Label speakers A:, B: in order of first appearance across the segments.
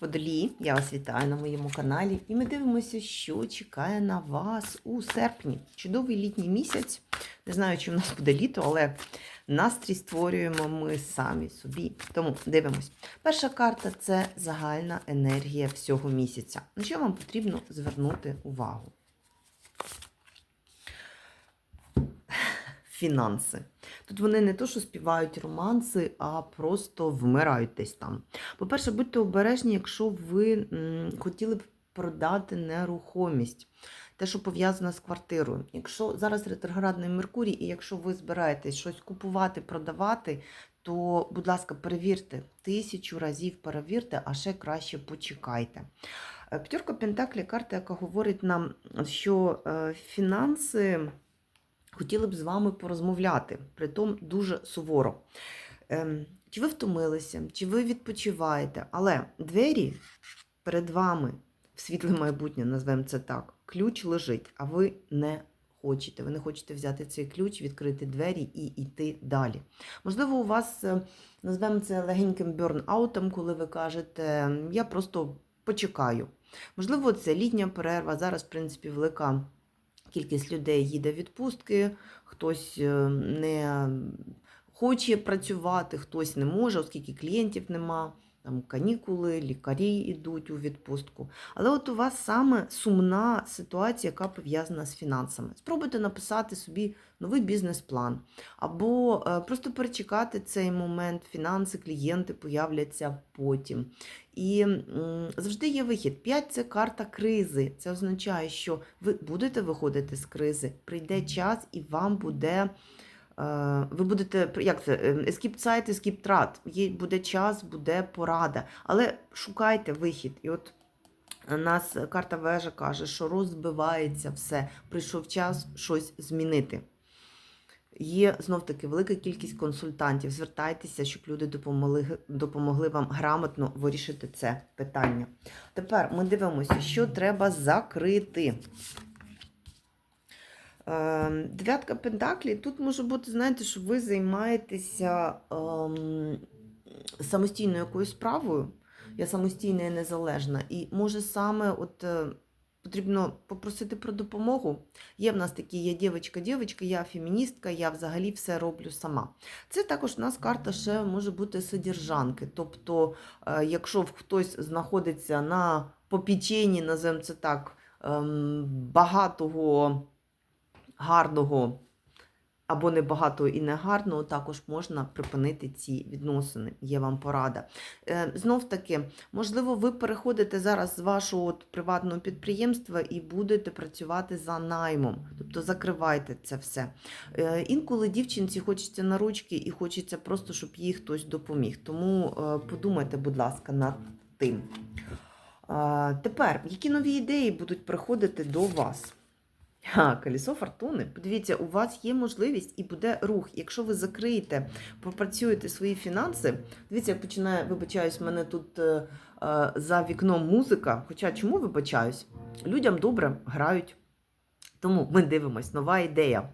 A: Водолії, я вас вітаю на моєму каналі, і ми дивимося, що чекає на вас у серпні. Чудовий літній місяць. Не знаю, чи в нас буде літо, але настрій створюємо ми самі собі. Тому дивимось. Перша карта це загальна енергія всього місяця. На що вам потрібно звернути увагу? Фінанси. Тут вони не то, що співають романси, а просто вмирають десь там. По-перше, будьте обережні, якщо ви хотіли б продати нерухомість, те, що пов'язане з квартирою. Якщо зараз ретроградний Меркурій, і якщо ви збираєтесь щось купувати, продавати, то, будь ласка, перевірте, тисячу разів перевірте, а ще краще почекайте. Е, П'ятерка Пентаклі карта, яка говорить нам, що е, фінанси хотіли б з вами порозмовляти, притом дуже суворо. Ем, чи ви втомилися, чи ви відпочиваєте, але двері перед вами в світле майбутнє, назвемо це так, ключ лежить, а ви не хочете. Ви не хочете взяти цей ключ, відкрити двері і йти далі. Можливо, у вас, е, назвемо це легеньким бёрн-аутом, коли ви кажете, я просто почекаю. Можливо, це літня перерва. Зараз, в принципі, велика кількість людей їде в відпустки, хтось е, не хоче працювати, хтось не може, оскільки клієнтів нема. Там канікули, лікарі йдуть у відпустку. Але от у вас саме сумна ситуація, яка пов'язана з фінансами. Спробуйте написати собі новий бізнес-план, або е, просто перечекати цей момент, фінанси, клієнти появляться потім. І завжди є вихід. 5 це карта кризи. Це означає, що ви будете виходити з кризи, прийде час і вам буде. Е, Ви будете, як це, ескіп-сайт, ескіп-трат. Буде час, буде порада. Але шукайте вихід. І от нас карта вежа каже, що розбивається все. Прийшов час щось змінити. Є знов-таки велика кількість консультантів. Звертайтеся, щоб люди допомогли, допомогли вам грамотно вирішити це питання. Тепер ми дивимося, що треба закрити. Е, Дев'ятка Пентаклі. Тут може бути, знаєте, що ви займаєтеся ем, самостійною якоюсь справою. Я самостійна і незалежна. І може саме от. е, Потрібно попросити про допомогу. Є в нас такі, я дівчинка-дівчинка, я феміністка, я взагалі все роблю сама. Це також у нас карта ще може бути содержанки. Тобто, е, якщо хтось знаходиться на попіченні, називаємо це так, ем, багатого, гарного або небагатого і негарного, також можна припинити ці відносини. Є вам порада. Е, Знов таки, можливо, ви переходите зараз з вашого приватного підприємства і будете працювати за наймом. Тобто закривайте це все. Е, Інколи дівчинці хочеться на ручки і хочеться просто, щоб їй хтось допоміг. Тому е, подумайте, будь ласка, над тим. Тепер, які нові ідеї будуть приходити до вас? Ха, колесо фортуни. Подивіться, у вас є можливість і буде рух. Якщо ви закриєте, попрацюєте свої фінанси. Дивіться, як починає, вибачаюсь, мене тут е, е, за вікном музика. Хоча чому вибачаюсь? Людям добре грають. Тому ми дивимось, нова ідея.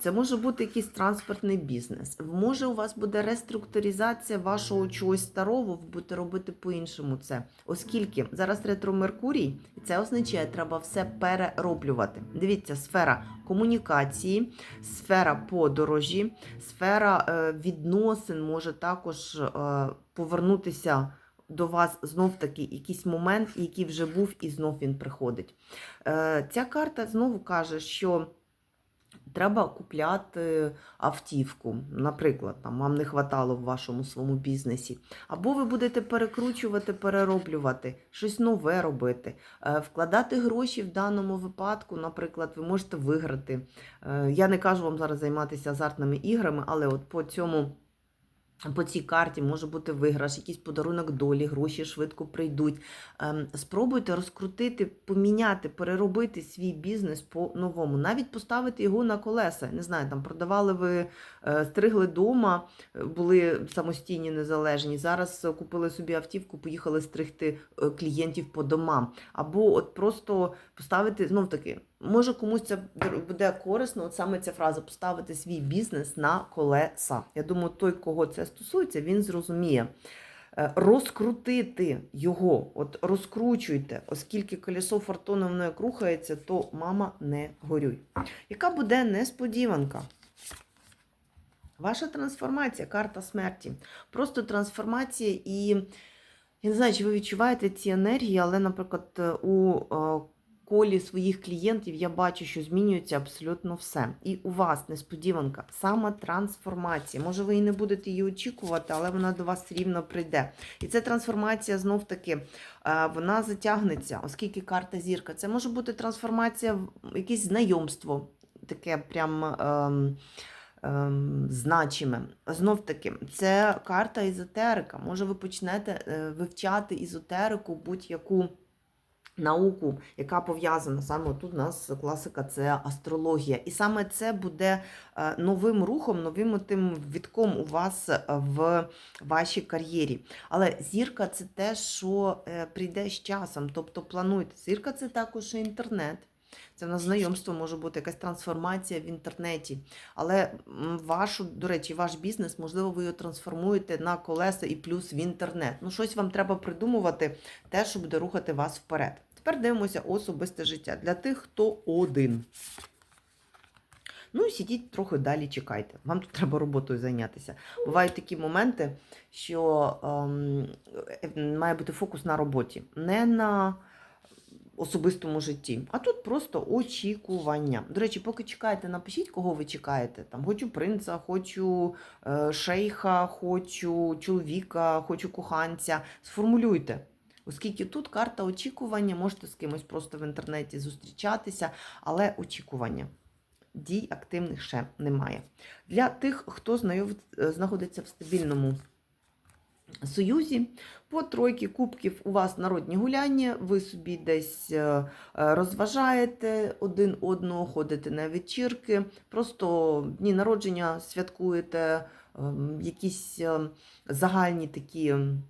A: Це може бути якийсь транспортний бізнес. Може, у вас буде реструктуризація вашого чогось старого, ви будете робити по-іншому це. Оскільки зараз ретро Меркурій, це означає, треба все перероблювати. Дивіться, сфера комунікації, сфера подорожі, сфера е, відносин може також е, повернутися. До вас знов таки якийсь момент, який вже був, і знов він приходить. Е, Ця карта знову каже, що Треба купляти автівку, наприклад, там вам не хватало в вашому своєму бізнесі. Або ви будете перекручувати, перероблювати, щось нове робити, Е, вкладати гроші в даному випадку, наприклад, ви можете виграти. Е, Я не кажу вам зараз займатися азартними іграми, але от по цьому. По цій карті може бути виграш, якийсь подарунок долі, гроші швидко прийдуть. Ем, Спробуйте розкрутити, поміняти, переробити свій бізнес по-новому, навіть поставити його на колеса. Не знаю, там продавали ви, е, стригли дома, е, були самостійні, незалежні. Зараз купили собі автівку, поїхали стригти е, клієнтів по домам. Або от просто поставити, знов таки, може комусь це буде корисно, от саме ця фраза поставити свій бізнес на колеса. Я думаю, той, кого це стосується, він зрозуміє. е, розкрутити його, от розкручуйте, оскільки колесо фортуни воно як рухається, то мама не горюй. Яка буде несподіванка? Ваша трансформація, карта смерті. Просто трансформація і я не знаю, чи ви відчуваєте ці енергії, але, наприклад, у е, колі своїх клієнтів я бачу, що змінюється абсолютно все. І у вас несподіванка, сама трансформація. Може, ви і не будете її очікувати, але вона до вас рівно прийде. І ця трансформація знов таки е, вона затягнеться, оскільки карта зірка. Це може бути трансформація в якесь знайомство, таке прям. ем, значиме. Знов таки, це карта езотерика. Може, ви почнете е, вивчати езотерику, будь-яку науку, яка пов'язана саме тут у нас класика це астрологія. І саме це буде е, новим рухом, новим тим вітком у вас е, в вашій кар'єрі. Але зірка це те, що е, прийде з часом. Тобто плануйте. Зірка це також інтернет. Це в нас знайомство може бути якась трансформація в інтернеті. Але вашу, до речі, ваш бізнес, можливо, ви його трансформуєте на колеса і плюс в інтернет. Ну, щось вам треба придумувати, те, що буде рухати вас вперед. Тепер дивимося особисте життя для тих, хто один. Ну і сидіть трохи далі, чекайте. Вам тут треба роботою зайнятися. Бувають такі моменти, що ем, е, має бути фокус на роботі, не на особистому житті. А тут просто очікування. До речі, поки чекаєте, напишіть, кого ви чекаєте. Там хочу принца, хочу е, шейха, хочу чоловіка, хочу коханця. Сформулюйте. Оскільки тут карта очікування, можете з кимось просто в інтернеті зустрічатися, але очікування. Дій активних ще немає. Для тих, хто е, знаходиться в стабільному союзі, по тройки кубків у вас народні гуляння, ви собі десь е, е, розважаєте один одного, ходите на вечірки, просто дні народження святкуєте, ем, якісь загальні такі ем,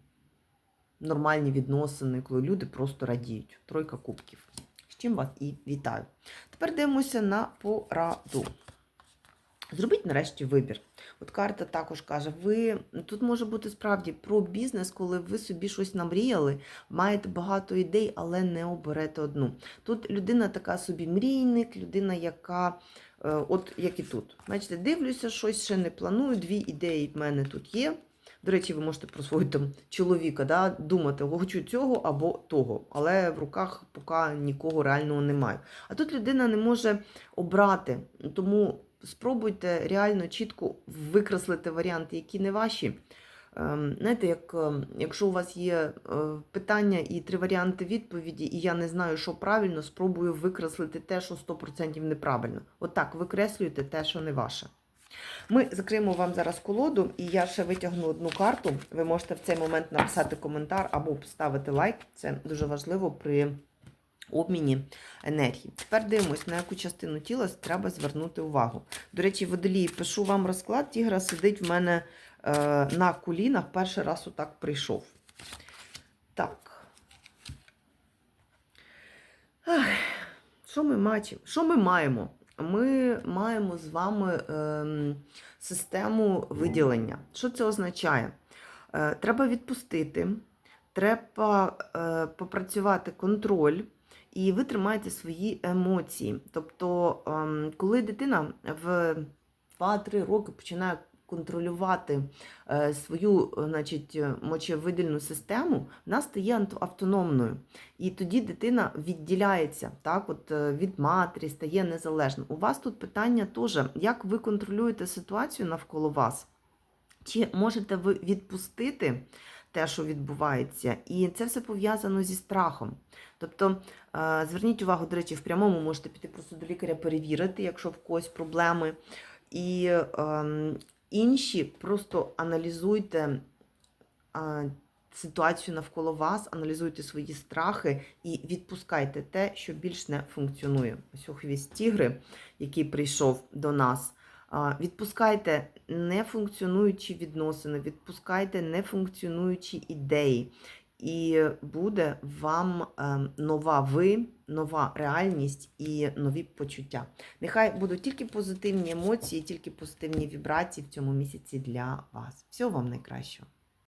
A: нормальні відносини, коли люди просто радіють. Тройка кубків. З чим вас і вітаю. Тепер дивимося на пораду. Зробіть нарешті вибір. От карта також каже, ви тут може бути справді про бізнес, коли ви собі щось намріяли, маєте багато ідей, але не оберете одну. Тут людина така собі мрійник, людина, яка, е, от як і тут. Бачите, дивлюся, щось ще не планую, дві ідеї в мене тут є. До речі, ви можете про свого там чоловіка да, думати, хочу цього або того, але в руках поки нікого реального немає. А тут людина не може обрати, тому спробуйте реально чітко викреслити варіанти, які не ваші. Ем, Знаєте, як, ем, якщо у вас є е, питання і три варіанти відповіді, і я не знаю, що правильно, спробую викреслити те, що 100% неправильно. Отак, викреслюйте те, що не ваше. Ми закриємо вам зараз колоду, і я ще витягну одну карту. Ви можете в цей момент написати коментар або поставити лайк. Це дуже важливо при обміні енергії. Тепер дивимось, на яку частину тіла треба звернути увагу. До речі, водолії, пишу вам розклад. Тігра сидить в мене е, на колінах. Перший раз отак прийшов. Так. Ах, що ми? Що ми маємо? Ми маємо з вами ем, систему виділення. Що це означає? Е, треба відпустити, треба е, попрацювати контроль, і ви тримаєте свої емоції. Тобто, ем, коли дитина в 2-3 роки починає контролювати е, свою е, значить, е, мочевидільну систему, вона стає автономною. І тоді дитина відділяється так, от, від матері, стає незалежною. У вас тут питання теж, як ви контролюєте ситуацію навколо вас? Чи можете ви відпустити те, що відбувається? І це все пов'язано зі страхом. Тобто, зверніть увагу, до речі, в прямому можете піти просто до лікаря перевірити, якщо в когось проблеми. І ем, інші просто аналізуйте а, ситуацію навколо вас, аналізуйте свої страхи і відпускайте те, що більш не функціонує. Ось у хвіст тігри, який прийшов до нас. Відпускайте нефункціонуючі відносини, відпускайте нефункціонуючі ідеї. І буде вам е, нова ви, нова реальність і нові почуття. Нехай будуть тільки позитивні емоції, тільки позитивні вібрації в цьому місяці для вас. Всього вам найкращого!